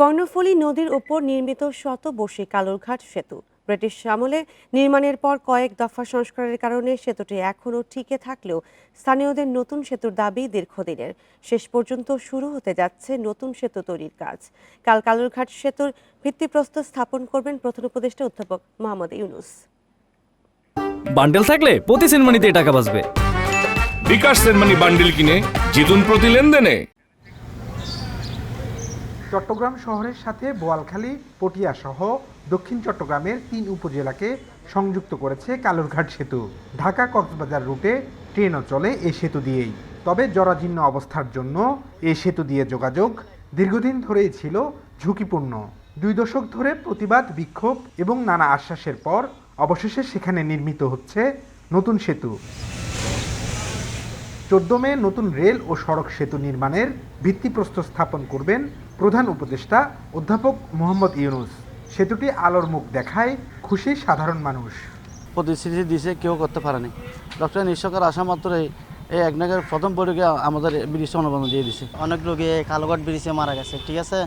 কর্ণফুলী নদীর উপর নির্মিত শতবর্ষী কালুরঘাট সেতু। ব্রিটিশ আমলে নির্মাণের পর কয়েক দফা সংস্কারের কারণে সেতুটি এখনও টিকে থাকলেও স্থানীয়দের নতুন সেতুর দাবি দীর্ঘদিনের। শেষ পর্যন্ত শুরু হতে যাচ্ছে নতুন সেতু তৈরির কাজ। কাল কালুরঘাট সেতুর ভিত্তিপ্রস্তর স্থাপন করবেন প্রধান উপদেষ্টা অধ্যাপক মোহাম্মদ ইউনুস। বান্ডেল থাকলে প্রতি সেনমানিতে টাকা বাঁচবে। বিকাশ সেনমানি বান্ডিল কিনে জিতুন প্রতি লেনদেনে। চট্টগ্রাম শহরের সাথে বোয়ালখালী, পটিয়াসহ দক্ষিণ চট্টগ্রামের তিন উপজেলাকে সংযুক্ত করেছে কালুরঘাট সেতু। ঢাকা কক্সবাজার রুটে ট্রেনও চলে এই সেতু দিয়েই। তবে জরাজীর্ণ অবস্থার জন্য এই সেতু দিয়ে যোগাযোগ দীর্ঘদিন ধরেই ছিল ঝুঁকিপূর্ণ। দুই দশক ধরে প্রতিবাদ, বিক্ষোভ এবং নানা আশ্বাসের পর অবশেষে সেখানে নির্মিত হচ্ছে নতুন সেতু। চোদ্দ মে নতুন রেল ও সড়ক সেতু নির্মাণের ভিত্তিপ্রস্তর স্থাপন করবেন প্রধান উপদেষ্টা অধ্যাপক মোহাম্মদ ইউনুস। সেতুটি আলোর মুখ দেখায় খুশি সাধারণ মানুষ। প্রতিশ্রুতি দিছে কেউ করতে পারেনি ডক্টর নিঃসরকার আসা মাত্রই এই এক নাগের প্রথম বৈঠকে আমাদের ব্রিজটা অনুমোদন দিয়ে দিছে। অনেক এই কালোঘাট ব্রিজে মারা গেছে ঠিক আছে?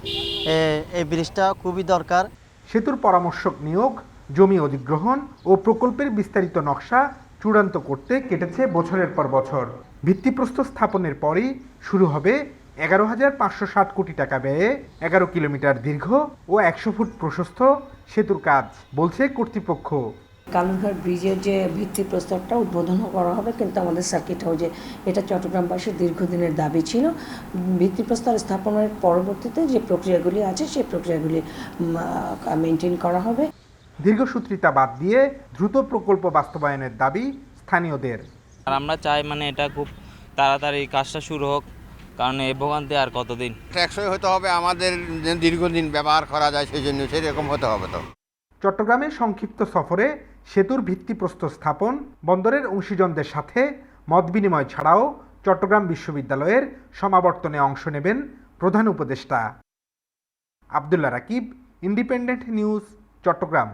এই ব্রিজটা খুবই দরকার। সেতুর পরামর্শক নিয়োগ জমি অধিগ্রহণ ও প্রকল্পের বিস্তারিত নকশা চূড়ান্ত করতে কেটেছে বছরের পর বছর। ভিত্তিপ্রস্তর স্থাপনের পরই শুরু হবে এগারো হাজার পাঁচশো ষাট কোটি টাকা ব্যয়ে এগারো কিলোমিটার দীর্ঘ ও একশো ফুট প্রশস্ত সেতুর কাজ বলছে কর্তৃপক্ষ। কালুরঘাট ব্রিজের যে ভিত্তিপ্রস্তরটা উদ্বোধন করা হবে কিন্তু আমাদের সার্কিট হাউজে এটা চট্টগ্রামবাসীর দীর্ঘদিনের দাবি ছিল। ভিত্তিপ্রস্তর স্থাপনের পরবর্তীতে যে প্রক্রিয়াগুলি আছে সেই প্রক্রিয়াগুলি মেনটেন করা হবে। দীর্ঘসূত্রিতা বাদ দিয়ে দ্রুত প্রকল্প বাস্তবায়নের দাবি স্থানীয়দের। আর আমরা চাই মানে এটা খুব তাড়াতাড়ি কাজটা শুরু হোক। কারণ এই ভোগান্তি আর কতদিন? টেকসই হতে হবে আমাদের যে দীর্ঘদিন ব্যবহার করা যায় সেই জন্য সেরকম হতে হবে তো। চট্টগ্রামে সংক্ষিপ্ত সফরে সেতুর ভিত্তিপ্রস্তর স্থাপন বন্দরের অংশীজনদের সাথে মত বিনিময় ছাড়াও চট্টগ্রাম বিশ্ববিদ্যালয়ের সমাবর্তনে অংশ নেবেন প্রধান উপদেষ্টা। Abdullah Rakib independent news Chattogram.